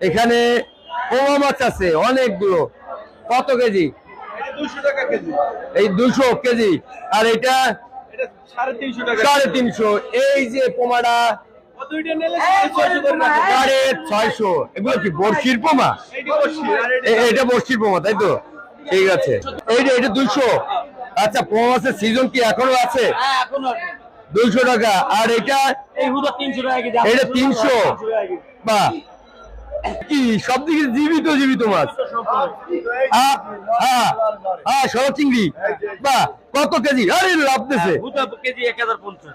এখানে পোমা মাছ আছে অনেকগুলো। কত কেজি? দুশো টাকা কেজি। এই দুশো কেজি। আর এটা এটা সাড়ে তিনশো তিনশো। এই যে পোমাটা ও দুইটা নিলে সাড়ে ছয়শো। এগুলো কি বর্ষির পোমা? এটা- বর্ষির পোমা তাই তো? ঠিক আছে। এইটা এটা দুইশো। আচ্ছা পোমা মাছের সিজন কি এখনও আছে? হ্যাঁ, দুইশো টাকা। আর এটা এই তিনশো টাকা এটা 300 বা কি সব দিকে জীবিত জীবিত মাছ। হ্যাঁ হ্যাঁ সরো চিংড়ি। বা কত কেজি? আরে লাভ দিছে। হুদা কেজি এক হাজার পঞ্চাশ।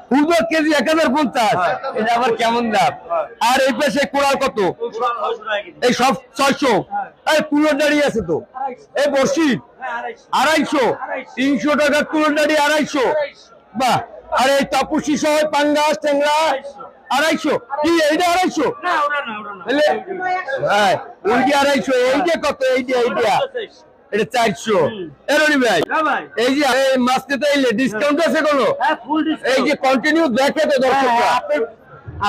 পঞ্চাশ। এটা আবার কেমন দাম? আর এই পাশে কোড়াল কত? এই সব ছয়শো। এই কুলোর দাঁড়িয়ে আছে তো। এই বর্ষি হ্যাঁ, আড়াইশো। আড়াইশো তিনশো টাকা কুলোর দাঁড়িয়ে আড়াইশো। বাহ আর এই তাপুসি সহ পাঙ্গাস ট্যাংরা। আড়াইশো। কি এইটা আড়াইশো? হ্যাঁ ওইটা এইটা কত? এইটা এইটা। এটা চারশো। এরনি ভাই হ্যাঁ এই যে এই মাছ নিতে ডিসকাউন্ট আছে কোনো? হ্যাঁ, full discount। এই যে কন্টিনিউ দেখে তো দর্শকরা। হ্যাঁ, আপনি-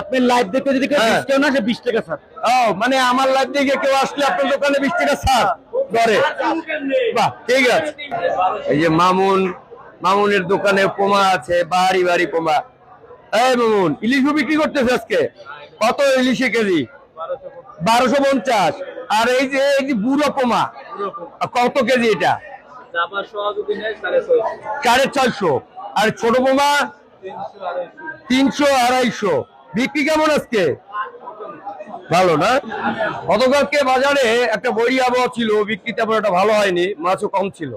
আপনি লাইভ দেখতে যদি কেউ হ্যাঁ। ডিসকাউন্ট আসে বিশ টাকা স্যার ও মানে আমার লাইভ দেখে কেউ আসলে আপনার দোকানে বিশ টাকা ছাড় করে বাহ ঠিক আছে। এই যে মামুন মামুনের দোকানে পোমা আছে বাড়ি বাড়ি পোমা। এই মামুন ইলিশ বিক্রি করতেছে আজকে। কত ইলিশে কেজি? বারোশো পঞ্চাশ। আর এই যে এই যে বুড়ো পোমা কত কেজি এটা? সাড়ে ছয়শো। আর ছোট পোমা, তিনশো আড়াইশো। বিক্রি কেমন আজকে? ভালো না? গতকালকে বাজারে একটা বড়ি আবহাওয়া ছিল, বিক্রি তেমন একটা ভালো হয়নি, মাছও কম ছিল।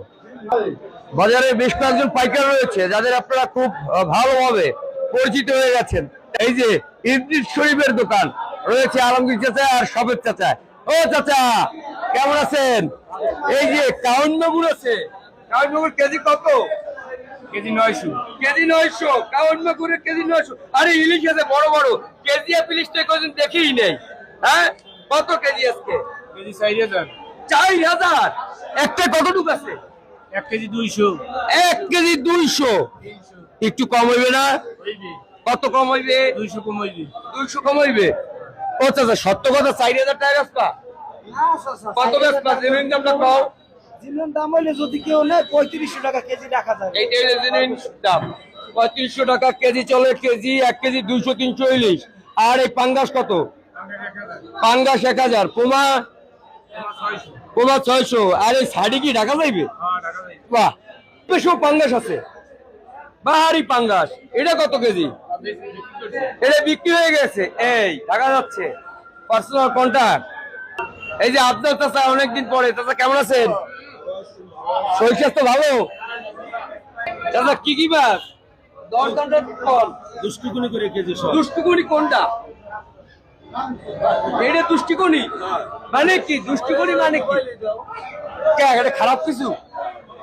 বাজারে বেশ কয়েকজন পাইকার রয়েছে, যাদের আপনারা খুব ভালোভাবে পরিচিত হয়ে গেছেন। এই যে ইদ্রিস শরীফের দোকান রয়েছে আলমগীর চাচা আর সবের চাচা। ও চাচা কেমন আছেন? এই যে কাউন মাগুর আছে কেজি কত? কেজি নয়শো। কেজি নয়শো কেজি নয়শো। আরে ইলিশ আছে বড় বড়। কেজি কোনদিন দেখিই নেই। হ্যাঁ? কত কেজি আজকে? কেজি চার হাজার। চার হাজার? একটা কতটুকু আছে? এক কেজি দুইশো। এক কেজি দুইশো। একটু কম হইবে না? কত কম হইবে? দুইশো কমাইবি দুইশো কম হইবে? ও চাচা সত্য কথা চার হাজার টাকা রাস্তা কত রাস্তা জমিন দামটা কম জিমের দাম হইলে যদি কেউ নেয় পঁয়ত্রিশশো টাকা কেজি রাখা যাবে। এইটা হলো জেনুইন দাম। পঁয়ত্রিশশো টাকা কেজি চলে কেজি এক কেজি দুইশো তিনশো ইলিশ আর এই পাঙ্গাস কত? পাঙ্গাস এক হাজার। পোমা পোমা ছয়শো। আর এই শাড়ি কি ঢাকা যাইবে? বাহ বেশও পাঙ্গাস আছে। বাহারি পাঙ্গাস। এটা কত কেজি? এটা বিক্রি হয়ে গেছে। এই ঢাকা যাচ্ছে। পার্সোনাল কন্ট্যাক্ট এই যে আপনার চাচা অনেকদিন পরে। চাচা কেমন আছেন? শরীর স্বাস্থ্য ভালো। দাদা কি কি মাছ? দশ ঘণ্টা কল দুষ্টিকুনি করে কেজি দুষ্টুকুনি কোনটা? এটা দুষ্টিকুনি মানে কি? দুষ্টিকুনি মানে কি? এটা খারাপ কিছু?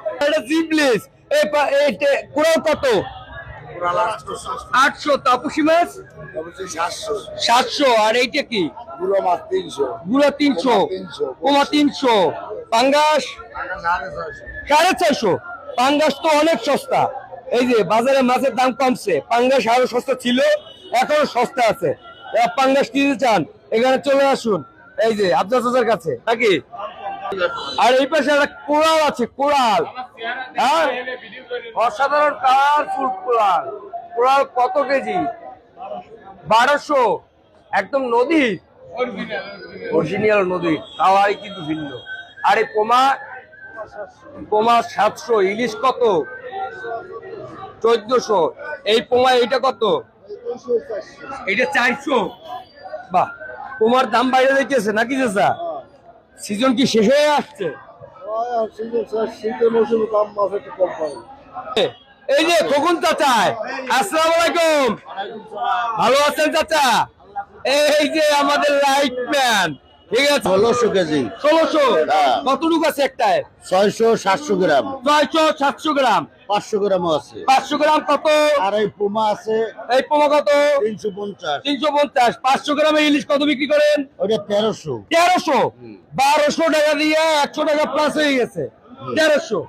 এটা জিবলিস। পা- কত? আটশো। তাপসী মাছ? সাতশো। আর এইটা কি? গুলো তিনশো। কোমা তিনশো। পাঙ্গাস? সাড়ে ছয়শো। পাঙ্গাস তো অনেক সস্তা। এই যে, বাজারে মাছের দাম কমছে। পাঙ্গাস আরও সস্তা ছিল, এখনও সস্তা আছে। পাঙ্গাস কিনতে চান? এখানে চলে আসুন। এই যে চাচার কাছে। নাকি? আর এই পাশে একটা কোরাল আছে কোরাল হ্যাঁ? অসাধারণ কালারফুল কোরাল কোরাল কত কেজি? বারোশো। একদম নদী। অরিজিনাল নদী। কালারই কিন্তু ভিন্ন। আর পোমা? পোমা সাতশো। ইলিশ কত? চোদ্দশো। এই পোমা এইটা কত? এটা চারশো। বাহ, তোমার দাম বাইরে দেখতেছে নাকি চাচা? সিজন কি শেষ হয়ে আসছে? এই যে খোকন চাচা, আসসালামু আলাইকুম। ভালো আছেন চাচা? এই যে আমাদের লাইট ম্যান ঠিক আছে? ষোলোশো কেজি। ষোলোশো? হ্যাঁ। কতটুকু আছে একটায়? ছয়শো সাতশো গ্রাম। ছয়শো সাতশো গ্রাম। পাঁচশো গ্রামও আছে। পাঁচশো গ্রাম কত? আর এই পুমা আছে এই পোমা কত? তিনশো পঞ্চাশ। তিনশো পঞ্চাশ। পাঁচশো গ্রামে ইলিশ কত বিক্রি করেন? ওইটা তেরোশো। তেরোশো? বারোশো টাকা দিয়ে একশো টাকা প্লাস হয়ে গেছে। তেরোশো।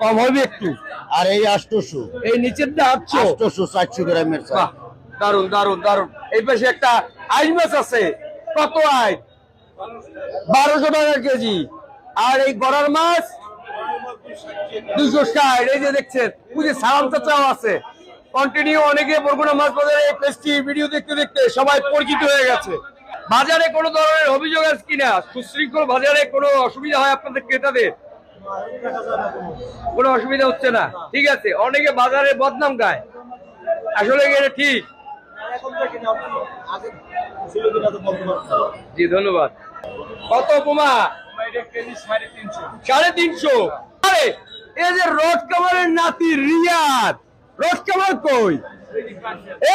কম হবে একটু। আর এই আষ্টশো এই নিচেরটা আটশো। আষ্টশো চারশো গ্রামের দারুণ দারুণ দারুণ এই পাশে একটা আইন মাছ আছে। কত আই বারোশো টাকা কেজি। আর এই গড়ার মাছ দুশো ষাট, এই যে দেখছেন বুঝে সালাম চাচাও আছে। কন্টিনিউ অনেকে বরগুনা মাছ বাজারে পেস্টি ভিডিও দেখতে দেখতে সবাই পরিচিত হয়ে গেছে। বাজারে কোনো ধরনের অভিযোগ আছে কিনা? সুশৃঙ্খল বাজারে কোনো অসুবিধা হয় আপনাদের ক্রেতাদের? কোনো অসুবিধা হচ্ছে না? ঠিক আছে, অনেকে বাজারে বদনাম গায়। আসলে এটা ঠিক? জি, ধন্যবাদ। কত বোমা সাড়ে তিনশো। আরে এই যে রোড কামারের নাতি রিয়াদ, রোড কামার কই?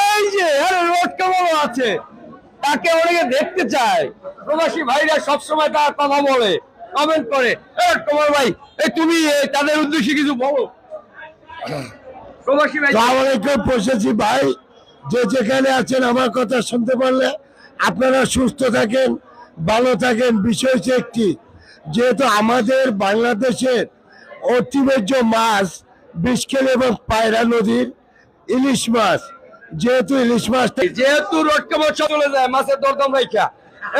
এই যে, আরে রোড কামারও আছে। তাকে অনেকে দেখতে চায়। প্রবাসী ভাইরা সবসময় তার কথা বলে কমেন্ট করে। এ তোমার ভাই এই তুমি তাদের উদ্দেশ্যে কিছু বলো। প্রবাসী ভাই বসেছি ভাই। যে যেখানে আছেন আমার কথা শুনতে পারলে আপনারা সুস্থ থাকেন। ভালো থাকেন। বিষয় হচ্ছে একটি যেহেতু আমাদের বাংলাদেশের অতিবেজ্য মাছ বিশকেল এবং পায়রা নদীর ইলিশ মাছ যেহেতু ইলিশ মাছ যেহেতু রোড কামার চলে যায় মাছের দরদাম রাইখা।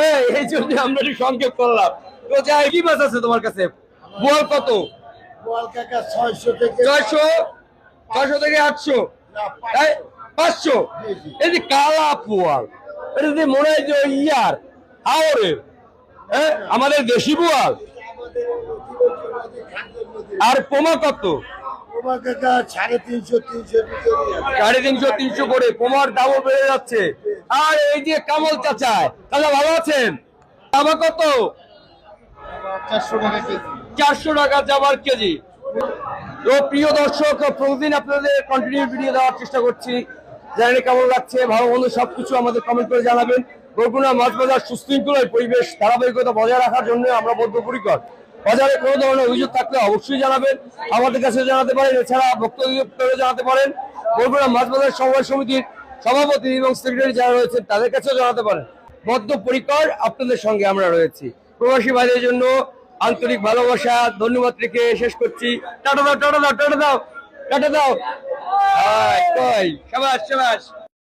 এই এই জন্য আমরা একটু সংক্ষেপ করলাম। তো যাই কি মাছ আছে তোমার কাছে? বোয়াল কত? বোয়াল কাকা ছয়শো থেকে ছয়শো? ছয়শো থেকে আটশো? পাঁচশো। এই যে কালা পোয়াল এটা যে মনে হয় যে ইয়ার হাওরের হ্যাঁ আমাদের দেশি পোয়াল আর পোমা কত? সাড়ে তিনশো তিনশো করে পোমার দামও বেড়ে যাচ্ছে। আর এই যে কামল চাচায় চাচা ভালো আছেন? জামা কত? চারশো টাকা চারশো টাকা জামার কেজি। তো প্রিয় দর্শক প্রতিদিন আপনাদের কন্টিনিউ ভিডিও দেওয়ার চেষ্টা করছি। জানি কেমন লাগছে ভালো মন্দ সবকিছু আমাদের কমেন্ট করে জানাবেন। বরগুনা মাছ বাজার সুশৃঙ্খল পরিবেশ ধারাবাহিকতা বজায় রাখার জন্য আমরা বদ্ধপরিকর। বাজারে কোনো ধরনের অভিযোগ থাকলে অবশ্যই জানাবেন, আমাদের কাছে জানাতে পারেন, এছাড়া বক্তব্য জানাতে পারেন। বরগুনা মাছ বাজার সমবায় সমিতির সভাপতি এবং সেক্রেটারি যারা রয়েছেন, তাদের কাছেও জানাতে পারেন। বদ্ধপরিকর আপনাদের সঙ্গে আমরা রয়েছি। প্রবাসী ভাইদের জন্য আন্তরিক ভালোবাসা, ধন্যবাদ রেখে শেষ করছি। টাটা দাও টাটা দাও টাটা দাও টাটা দাও। সাবাস সাবাস।